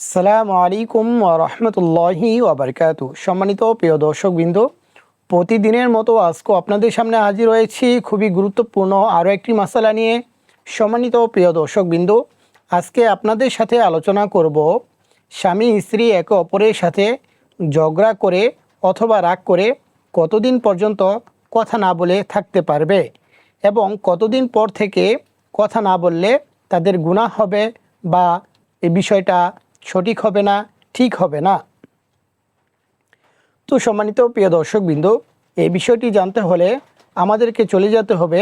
সালামু আলাইকুম রহমতুল্লাহি ওবরকাতু সম্মানিত প্রিয় দর্শকবৃন্দ, প্রতিদিনের মতো আজকে আপনাদের সামনে হাজির হয়েছি খুবই গুরুত্বপূর্ণ আরও একটি মশালা নিয়ে। সম্মানিত প্রিয় দর্শকবৃন্দ, আজকে আপনাদের সাথে আলোচনা করব স্বামী স্ত্রী একে অপরের সাথে ঝগড়া করে অথবা রাগ করে কতদিন পর্যন্ত কথা না বলে থাকতে পারবে এবং কতদিন পর থেকে কথা না বললে তাদের গুণা হবে বা এই বিষয়টা সঠিক হবে না, ঠিক হবে না। তো সম্মানিত প্রিয় দর্শকবৃন্দ, এই বিষয়টি জানতে হলে আমাদেরকে চলে যেতে হবে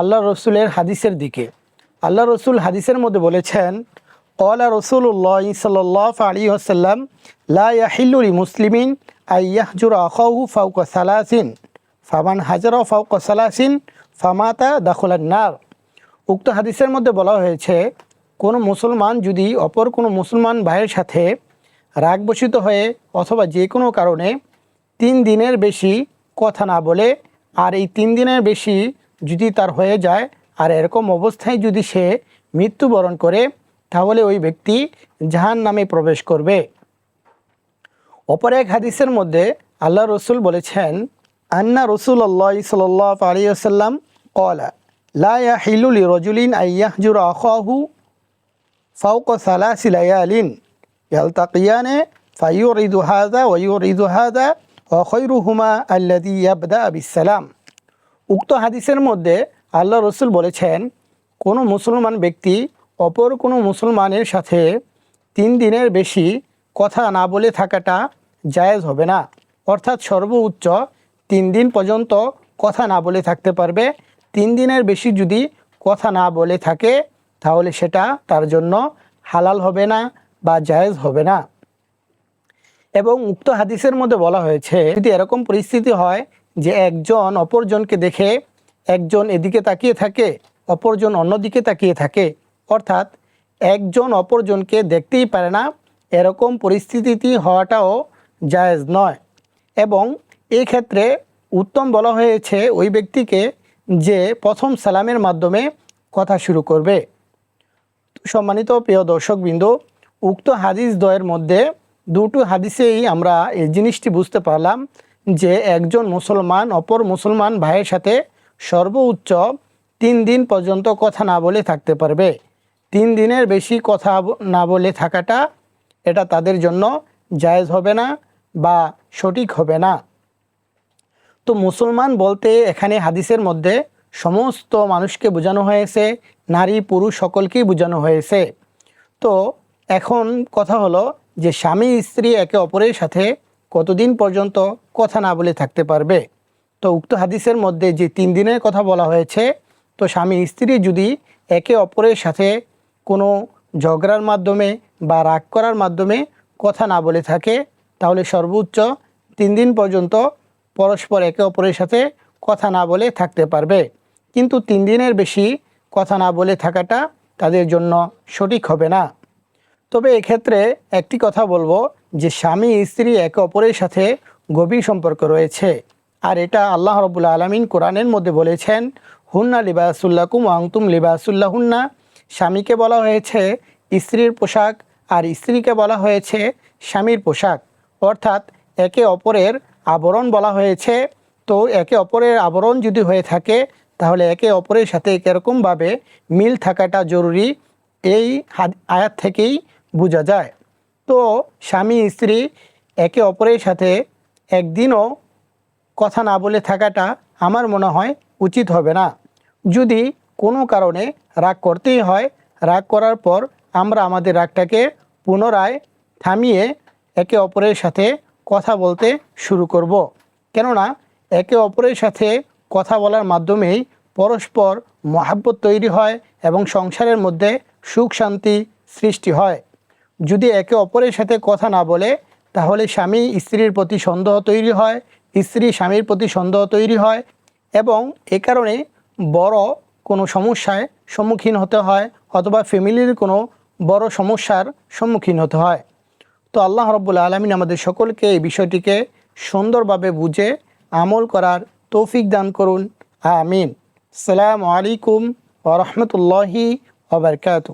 আল্লাহ রসুলের হাদিসের দিকে। আল্লাহ রসুল হাদিসের মধ্যে বলেছেন কলা রসুল্লাহ সাল্লাহ আলী আসাল্লাম লাহিল্লুরি মুসলিমিন আয়াহজুর আখাহু ফাউক সালাসিন, ফামান হাজার ফাউক সালাসিন, ফামাতা দাখলার নার। উক্ত হাদিসের মধ্যে বলা হয়েছে কোনো মুসলমান যদি অপর কোনো মুসলমান ভাইয়ের সাথে রাগ বসিত হয়ে অথবা যে কোনো কারণে তিন দিনের বেশি কথা না বলে, আর এই তিন দিনের বেশি যদি তার হয়ে যায়, আর এরকম অবস্থায় যদি সে মৃত্যুবরণ করে, তাহলে ওই ব্যক্তি জাহান নামে প্রবেশ করবে। অপর এক হাদিসের মধ্যে আল্লাহ রসুল বলেছেন, আন্না রসুল আল্লাহ সাল্লাহ আলিয়াল্লাম কলা লা ইয়াহিলুলি রজুলিন আইয়াহজুর আখাহু লায়ালিন ইয়ালতাকিয়ানে ফাইয়ুরিদু হাযা ওয়া ইউরিদু হাযা ওয়া খায়রুহুমা আল্লাযী ইয়াবদা বিসসালাম উক্ত হাদিসের মধ্যে আল্লাহ রসুল বলেছেন, কোনো মুসলমান ব্যক্তি অপর কোনো মুসলমানের সাথে তিন দিনের বেশি কথা না বলে থাকাটা জায়েজ হবে না। অর্থাৎ সর্বোচ্চ তিন দিন পর্যন্ত কথা না বলে থাকতে পারবে। তিন দিনের বেশি যদি কথা না বলে থাকে তাহলে সেটা তার জন্য হালাল হবে না বা জায়েজ হবে না। এবং উক্ত হাদিসের মধ্যে বলা হয়েছে, যদি এরকম পরিস্থিতি হয় যে একজন অপরজনকে দেখে একজন এদিকে তাকিয়ে থাকে, অপরজন অন্যদিকে তাকিয়ে থাকে, অর্থাৎ একজন অপরজনকে দেখতেই পারে না, এরকম পরিস্থিতি হওয়াটাও জায়েজ নয়। এবং এই ক্ষেত্রে উত্তম বলা হয়েছে ওই ব্যক্তিকে যে প্রথম সালামের মাধ্যমে কথা শুরু করবে। সম্মানিত প্রিয় দর্শকবৃন্দ, উক্ত হাদিস দ্বয়ের মধ্যে দুটো হাদিসেই আমরা এই জিনিসটি বুঝতে পারলাম যে একজন মুসলমান অপর মুসলমান ভাইয়ের সাথে সর্বোচ্চ তিন দিন পর্যন্ত কথা না বলে থাকতে পারবে। তিন দিনের বেশি কথা না বলে থাকাটা এটা তাদের জন্য জায়েজ হবে না বা সঠিক হবে না। তো মুসলমান বলতে এখানে হাদিসের মধ্যে সমস্ত মানুষকে বোঝানো হয়েছে, নারী, পুরুষ সকলকেই বোঝানো হয়েছে। তো এখন কথা হলো যে স্বামী, স্ত্রী একে অপরের সাথে কতদিন পর্যন্ত কথা না বলে থাকতে পারবে? তো উক্ত হাদিসের মধ্যে যে তিন দিনের কথা বলা হয়েছে, তো স্বামী, স্ত্রী যদি একে অপরের সাথে কোনো ঝগড়ার মাধ্যমে বা রাগ করার মাধ্যমে কথা না বলে থাকে, তাহলে সর্বোচ্চ তিন দিন পর্যন্ত পরস্পর একে অপরের সাথে কথা না বলে থাকতে পারবে। কিন্তু তিন দিনের বেশি কথা না বলে থাকাটা তাদের জন্য সঠিক হবে না। তবে এক্ষেত্রে একটি কথা বলব যে স্বামী স্ত্রী একে অপরের সাথে গভীর সম্পর্ক রয়েছে। আর এটা আল্লাহ রবুল্লা আলমিন কোরআনের মধ্যে বলেছেন, হুন্না লিবাসুল্লাকুম আংতুম লিবাসুল্লাহ হুন্না স্বামীকে বলা হয়েছে স্ত্রীর পোশাক আর স্ত্রীকে বলা হয়েছে স্বামীর পোশাক। অর্থাৎ একে অপরের আবরণ বলা হয়েছে তো একে অপরের আবরণ যদি হয়ে থাকে, তাহলে একে অপরের সাথে কীরকমভাবে মিল থাকাটা জরুরি, এই আয়াত থেকেই বোঝা যায় তো স্বামী, স্ত্রী একে অপরের সাথে একদিনও কথা না বলে থাকাটা আমার মনে হয় উচিত হবে না যদি কোনো কারণে রাগ করতেই হয়, রাগ করার পর আমরা আমাদের রাগটাকে পুনরায় থামিয়ে একে অপরের সাথে কথা বলতে শুরু করব। কেননা একে অপরের সাথে কথা বলার মাধ্যমেই পরস্পর মহাব্বত তৈরি হয় এবং সংসারের মধ্যে সুখ শান্তি সৃষ্টি হয়। যদি একে অপরের সাথে কথা না বলে, তাহলে স্বামী স্ত্রীর প্রতি সন্দেহ তৈরি হয়, স্ত্রী স্বামীর প্রতি সন্দেহ তৈরি হয় এবং এ কারণে বড় কোনো সমস্যায় সম্মুখীন হতে হয় অথবা ফ্যামিলির কোনো বড় সমস্যার সম্মুখীন হতে হয়। তো আল্লাহ রব্বুল আলমিন আমাদের সকলকে এই বিষয়টিকে সুন্দরভাবে বুঝে আমল করার তৌফিক দান করুন। আমিন। সালামু আলাইকুম ওরহমতুল্লাহি ওবরকাতু